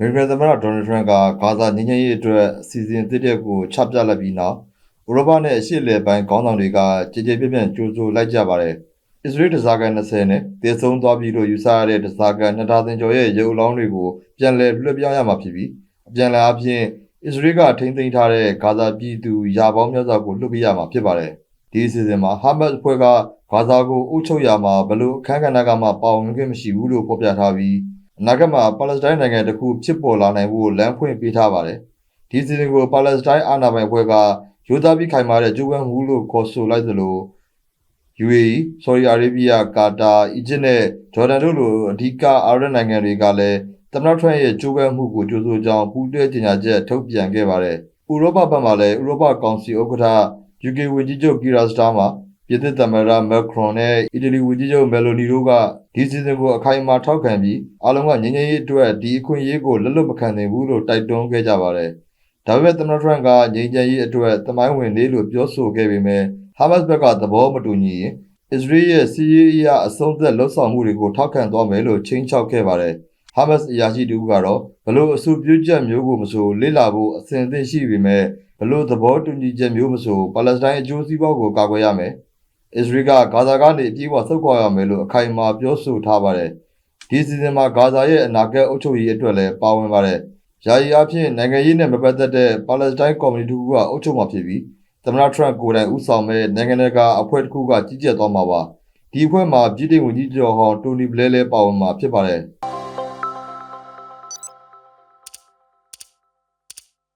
မေရိကန်သမ္မတဒေါ်နယ်ထရန့်ကဂါဇာငြိမ်းချမ်းရေးအတွက်အစီအစဉ်တစ်တဲ့ကိုချပြလိုက်ပြီးနောက်ဥရောပနဲ့အရှေ့အလယ်ပိုင်းခေါင်းဆောင်တွေကကြေကြေပြန့်ပြန့်ကြိုးစိုးလိုက်ကြပါတယ်။အစ္စရေးဒဇာကန်20နဲ့တည်ဆုံသွားပြီလို့ယူဆရတဲ့ဒဇာကန်2000သင်ကျော်ရဲ့ရုပ်အလောင်းတွေကိုပြန်လည်လွှတ်ပြောင်းရမှာဖြစ်ပြီးအပြန်အလှန်အပြင်အစ္စရေးကထိန်းသိမ်းထားတဲ့ဂါဇာပြည်သူရာပေါင်းများစွာကိုလွှတ်ပေးရမှာဖြစ်ပါတယ်။ဒီအစီအစဉ်မှာဟာမတ်အဖွဲ့ကဂါဇာကိုအုပ်ချုပ်ရမှာဘလို့အခမ်းကဏ္ဍကမှပါဝင်ခွင့်မရှိဘူးလို့ဖော်ပြထားပြီး အနာဂတ်မှာပါလက်စတိုင်းနိုင်ငံတစ်ခုဖြစ်ပေါ်လာနိုင်ဖို့လမ်းဖွင့်ပေးထားပါတယ်။ဒီစီစဉ်ကိုပါလက်စတိုင်းအာဏာပိုင်အဖွဲ့ကရိုးသားပြီးခိုင်မာတဲ့ကြိုးပမ်းမှုလို့ခေါ်ဆိုလိုက်သလို UAE, Saudi Arabia, Qatar, Egypt နဲ့ Jordan တို့လိုအဓိကအာရပ်နိုင်ငံတွေကလည်းသမ္မတထရန့်ရဲ့ကြိုးပမ်းမှုကိုကြိုးဆိုကြောင်းပူးတွဲကြေညာချက်ထုတ်ပြန်ခဲ့ပါတယ်။ဥရောပဘက်မှလည်းဥရောပကောင်စီဥက္ကဋ္ဌ UK ဝန်ကြီးချုပ်ကီရာစတာမှာ ပြည်သစ်သမ္မတမက်ခရွန်နဲ့အီတလီဝန်ကြီးချုပ်မယ်လိုနီတို့ကဒီစီစဉ်ကိုအခိုင်အမာထောက်ခံပြီးအားလုံးကငြိမ်းချမ်းရေးအတွက်ဒီအခွင့်အရေးကိုလက်လွတ်မခံနိုင်ဘူးလို့တိုက်တွန်းခဲ့ကြပါတယ်။ဒါပေမဲ့သမ္မတထရန့်ကငြိမ်းချမ်းရေးအတွက်သမိုင်းဝင်လေးလို့ပြောဆိုခဲ့ပေမဲ့ဟာမတ်စ်ဘက်ကသဘောမတူညီရင်အစ္စရေးရဲ့စီးရေးအရာအဆုံးသက်လှုပ်ဆောင်မှုတွေကိုထောက်ခံသွားမယ်လို့ချိန်ချောက်ခဲ့ပါတယ်။ဟာမတ်စ်အရာရှိတူကတော့ဘလို့အဆူပြုချက်မျိုးကိုမဆိုလေ့လာဖို့အစဉ်အသင့်ရှိပေမဲ့ဘလို့သဘောတူညီချက်မျိုးမဆိုပါလက်စတိုင်းအကျိုးစီးပွားကိုကာကွယ်ရမယ်။ အစ္စရေးကဂါဇာကနေအပြေးအဝဆုတ်ခွာရမယ်လို့အခိုင်အမာပြောဆိုထားပါတယ်။ဒီစီဇန်မှာဂါဇာရဲ့အနာဂတ်အုပ်ချုပ်ရေးအတွက်လည်းပါဝင်ပါတယ်။ယာယီအဖြစ်နိုင်ငံရေးနဲ့မပတ်သက်တဲ့ပါလက်စတိုင်းကော်မတီတစ်ခုကအုပ်ချုပ်မှာဖြစ်ပြီးသမ္မတထရန့်ကိုယ်တိုင်ဦးဆောင်မဲ့နိုင်ငံတကာအဖွဲ့တစ်ခုကကြီးကြပ်သွားမှာပါဒီအဖွဲ့မှာပြည်ထောင်ဝန်ကြီးကျော်ဟောင်းတိုနီဘလဲလဲပါဝင်မှာဖြစ်ပါတယ်